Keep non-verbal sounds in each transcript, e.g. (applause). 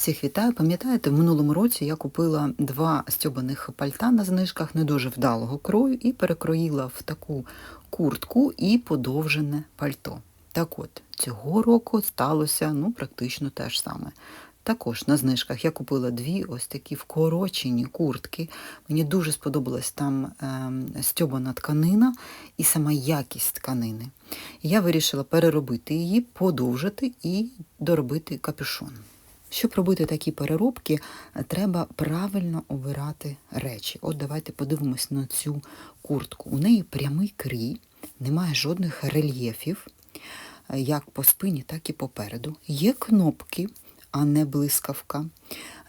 Всіх вітаю. Пам'ятаєте, в минулому році я купила два стьобаних пальта на знижках не дуже вдалого крою і перекроїла в таку куртку і подовжене пальто. Так от, цього року сталося ну, практично те ж саме. Також на знижках я купила дві ось такі вкорочені куртки. Мені дуже сподобалась там е, стьобана тканина і сама якість тканини. Я вирішила переробити її, подовжити і доробити капюшон. Щоб робити такі переробки, треба правильно обирати речі. От давайте подивимось на цю куртку. У неї прямий крій, немає жодних рельєфів, як по спині, так і попереду. Є кнопки, а не блискавка.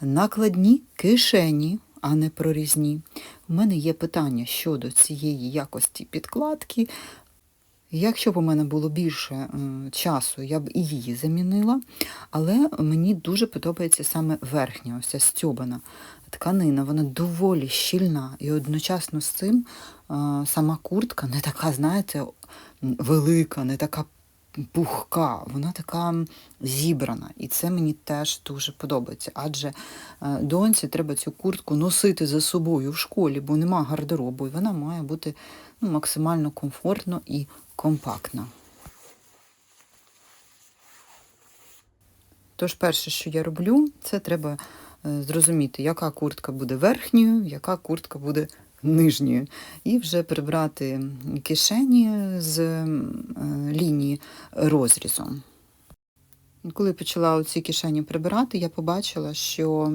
Накладні кишені, а не прорізні. У мене є питання щодо цієї якості підкладки. Якщо б у мене було більше е, часу, я б і її замінила, але мені дуже подобається саме верхня, ось ця стьобана тканина, вона доволі щільна, і одночасно з цим е, сама куртка не така, знаєте, велика, не така пухка, вона така зібрана. І це мені теж дуже подобається. Адже е, доньці треба цю куртку носити за собою в школі, бо нема гардеробу, і вона має бути ну, максимально комфортно і компактно. Тож, перше, що я роблю, це треба е, зрозуміти, яка куртка буде верхньою, яка куртка буде нижньою. І вже прибрати кишені з е, лінії розрізу. Коли почала ці кишені прибирати, я побачила, що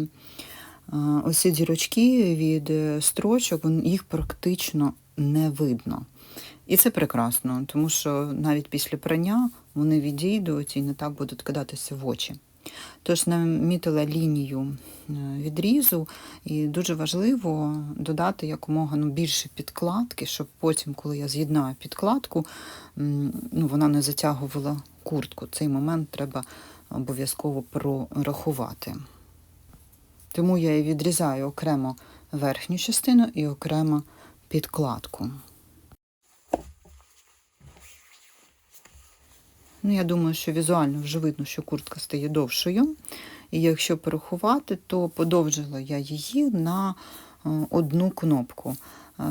е, ось ці дірочки від строчок, їх практично не видно. І це прекрасно, тому що навіть після прання вони відійдуть і не так будуть кидатися в очі. Тож намітила лінію відрізу, і дуже важливо додати якомога ну, більше підкладки, щоб потім, коли я з'єднаю підкладку, ну, вона не затягувала куртку. Цей момент треба обов'язково прорахувати. Тому я і відрізаю окремо верхню частину і окремо підкладку. Ну, я думаю, що візуально вже видно, що куртка стає довшою. І якщо порахувати, то подовжила я її на е, одну кнопку. Е,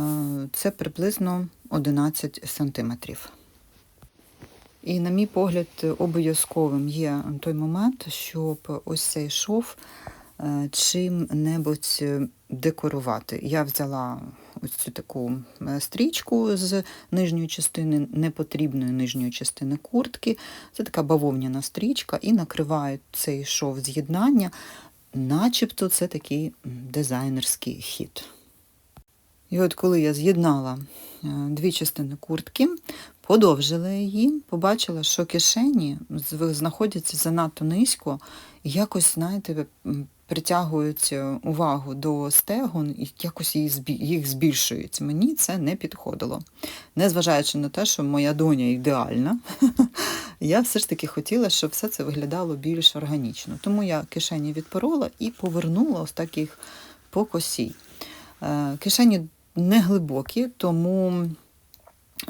це приблизно 11 см. І, на мій погляд, обов'язковим є той момент, щоб ось цей шов е, чим-небудь декорувати. Я взяла ось цю таку стрічку з нижньої частини, непотрібної нижньої частини куртки. Це така бавовняна стрічка, і накриваю цей шов з'єднання, начебто це такий дизайнерський хід. І от коли я з'єднала дві частини куртки, подовжила її, побачила, що кишені знаходяться занадто низько, і якось, знаєте, притягують увагу до стегон і якось їх збільшують. Мені це не підходило. Незважаючи на те, що моя доня ідеальна, (laughs) я все ж таки хотіла, щоб все це виглядало більш органічно. Тому я кишені відпорола і повернула ось таких по косі. Е, кишені не глибокі, тому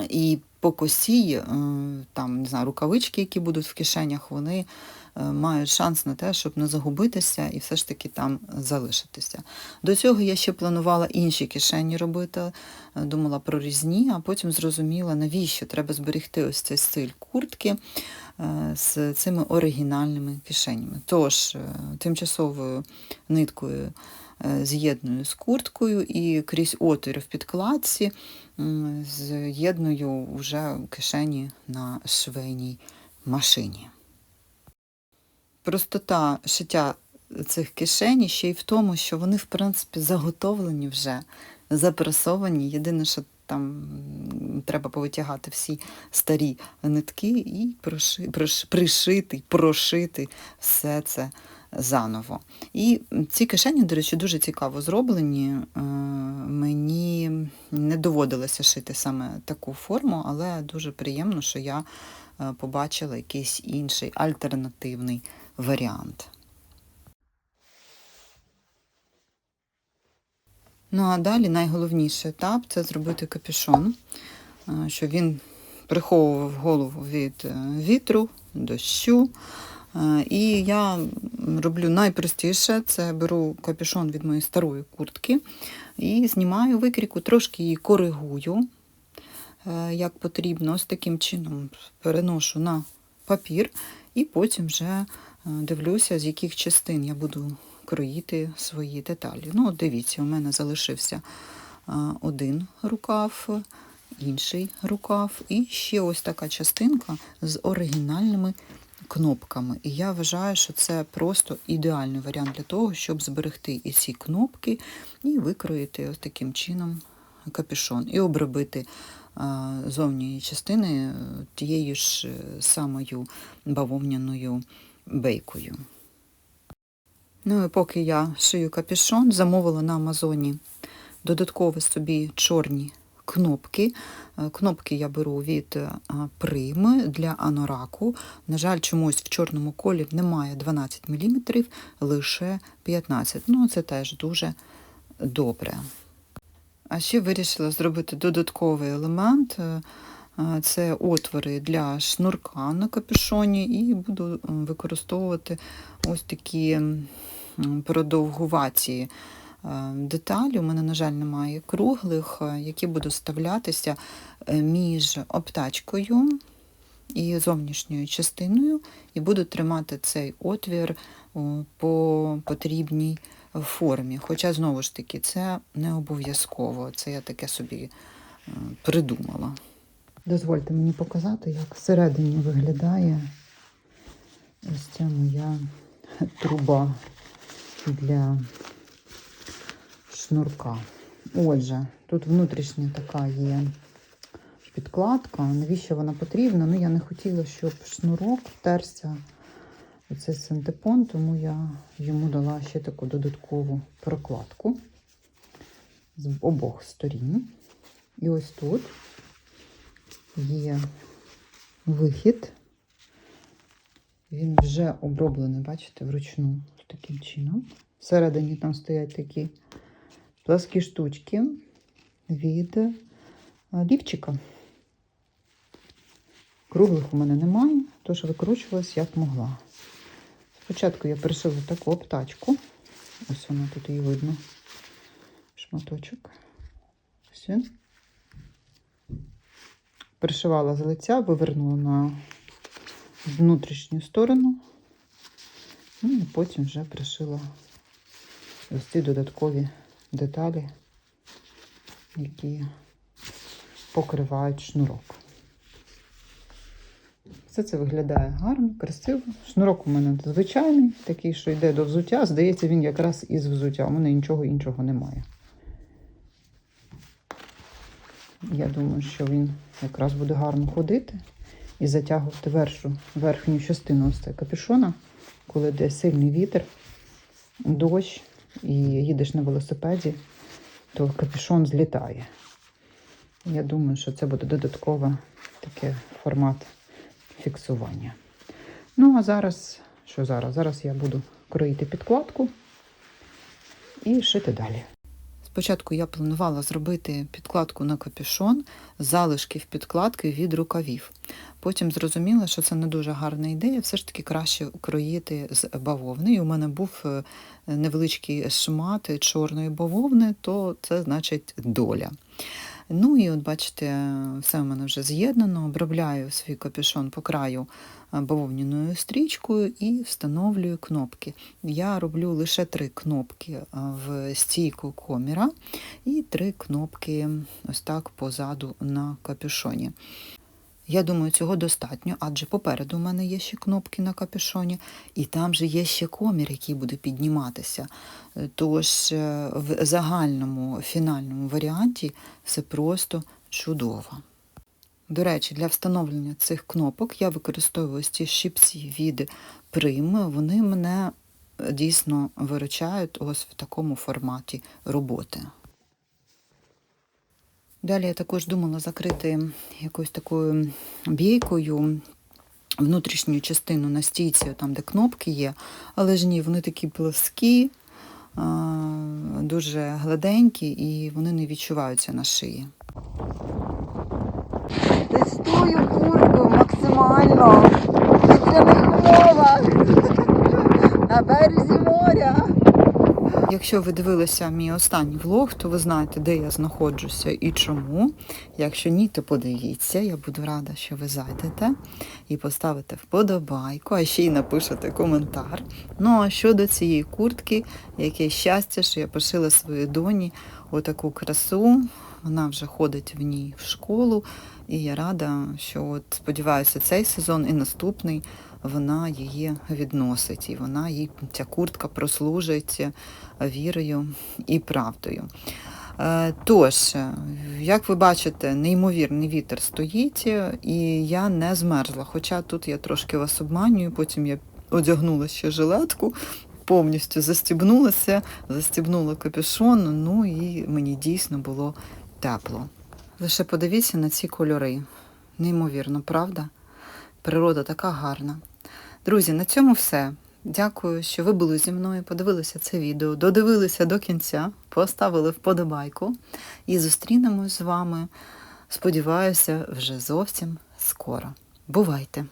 і по косі, е, там, не знаю, рукавички, які будуть в кишенях, вони е, мають шанс на те, щоб не загубитися і все ж таки там залишитися. До цього я ще планувала інші кишені робити, е, думала про різні, а потім зрозуміла, навіщо треба зберегти ось цей стиль куртки з цими оригінальними кишенями. Тож, тимчасовою ниткою. З'єдную з курткою і крізь отвір в підкладці з'єдную вже кишені на швейній машині. Простота шиття цих кишень ще й в тому, що вони, в принципі, заготовлені вже, запресовані. Єдине, що там треба повитягати всі старі нитки і проши, прош, пришити, прошити все це заново. І ці кишені, до речі, дуже цікаво зроблені. Е, мені не доводилося шити саме таку форму, але дуже приємно, що я е, побачила якийсь інший альтернативний варіант. Ну, а далі найголовніший етап це зробити капюшон, е, щоб він приховував голову від вітру, дощу. Е, І я роблю найпростіше: це беру капюшон від моєї старої куртки і знімаю викрійку, трошки її коригую, е, як потрібно. Ось таким чином переношу на папір, і потім вже е, дивлюся, з яких частин я буду кроїти свої деталі. Ну, от дивіться, у мене залишився один рукав, інший рукав, і ще ось така частинка з оригінальними кнопками. І я вважаю, що це просто ідеальний варіант для того, щоб зберегти і ці кнопки, і викроїти ось таким чином капюшон, і обробити зовні частини е, тією ж е, самою бавовняною бейкою. Ну і поки я шию капюшон, замовила на Амазоні додаткові собі чорні кнопки. Е, Кнопки я беру від е, прими для анораку. На жаль, чомусь в чорному колі немає 12 мм, лише 15 Ну, це теж дуже добре. А ще вирішила зробити додатковий елемент. е, Це отвори для шнурка на капюшоні, і буду використовувати ось такі продовгуваті деталі. У мене, на жаль, немає круглих, е, які будуть вставлятися е, між обтачкою і зовнішньою частиною, і буду тримати цей отвір по потрібній формі. Хоча, знову ж таки, це не обов'язково. Це я таке собі е, придумала. Дозвольте мені показати, як всередині виглядає ось ця моя труба для шнурка. Отже, тут внутрішня така є підкладка. Навіщо вона потрібна? Ну, я не хотіла, щоб шнурок втерся у цей синтепон, тому я йому дала ще таку додаткову прокладку з обох сторін. І ось тут є вихід. Він вже оброблений, бачите, вручну таким чином. Всередині там стоять такі пласкі штучки від е, лівчика. Круглих у мене немає, тож викручувалась як могла. Спочатку я пришила таку обтачку. Ось вона тут її видно. Шматочок. Він. Пришивала з лиця, вивернула на внутрішню сторону. Ну і потім вже пришила ось ці додаткові деталі, які покривають шнурок. Все це виглядає гарно, красиво. Шнурок у мене звичайний, такий, що йде до взуття. Здається, він якраз із взуття. У мене нічого іншого немає. Я думаю, що він якраз буде гарно ходити і затягувати вершу, верхню частину ось капюшона, коли йде сильний вітер, дощ і їдеш на велосипеді, то капюшон злітає. Я думаю, що це буде додатковий такий формат фіксування. Ну, а зараз, що зараз? Зараз я буду кроїти підкладку і шити далі. Спочатку я планувала зробити підкладку на капюшон, залишків підкладки від рукавів. Потім зрозуміла, що це не дуже гарна ідея, все ж таки краще кроїти з бавовни. І у мене був е, невеличкий шмат чорної бавовни, то це значить доля. Ну і от бачите, все в мене вже з'єднано, обробляю свій капюшон по краю бавовняною стрічкою і встановлюю кнопки. Я роблю лише три кнопки е, в стійку коміра і три кнопки ось так позаду на капюшоні. Я думаю, цього достатньо, адже попереду у мене є ще кнопки на капюшоні, і там же є ще комір, який буде підніматися. Е, Тож е, в загальному фінальному варіанті все просто чудово. До речі, для встановлення цих кнопок я використовую ось ці щипці від Прим. Вони мене е, дійсно виручають ось в такому форматі роботи. Далі я також думала закрити якоюсь такою бійкою внутрішню частину на стійці, там, де кнопки є, але ж ні, вони такі плоскі, дуже гладенькі і вони не відчуваються на шиї. Куртку максимально. Це мова. на березі моря. Якщо ви дивилися мій останній влог, то ви знаєте, де я знаходжуся і чому. Якщо ні, то подивіться. Я буду рада, що ви зайдете і поставите вподобайку, а ще й напишете коментар. Ну а щодо цієї куртки, яке щастя, що я пошила своїй доні отаку красу. Вона вже ходить в ній в школу, і я рада, що от сподіваюся, цей сезон і наступний вона її відносить, і вона їй ця куртка прослужить вірою і правдою. Е, Тож, як ви бачите, неймовірний вітер стоїть, і я не змерзла. Хоча тут я трошки вас обманюю, потім я одягнула ще жилетку, повністю застібнулася, застібнула капюшон, ну і мені дійсно було тепло. Лише подивіться на ці кольори. Неймовірно, правда? Природа така гарна. Друзі, на цьому все. Дякую, що ви були зі мною, подивилися це відео, додивилися до кінця, поставили вподобайку і зустрінемось з вами, сподіваюся, вже зовсім скоро. Бувайте!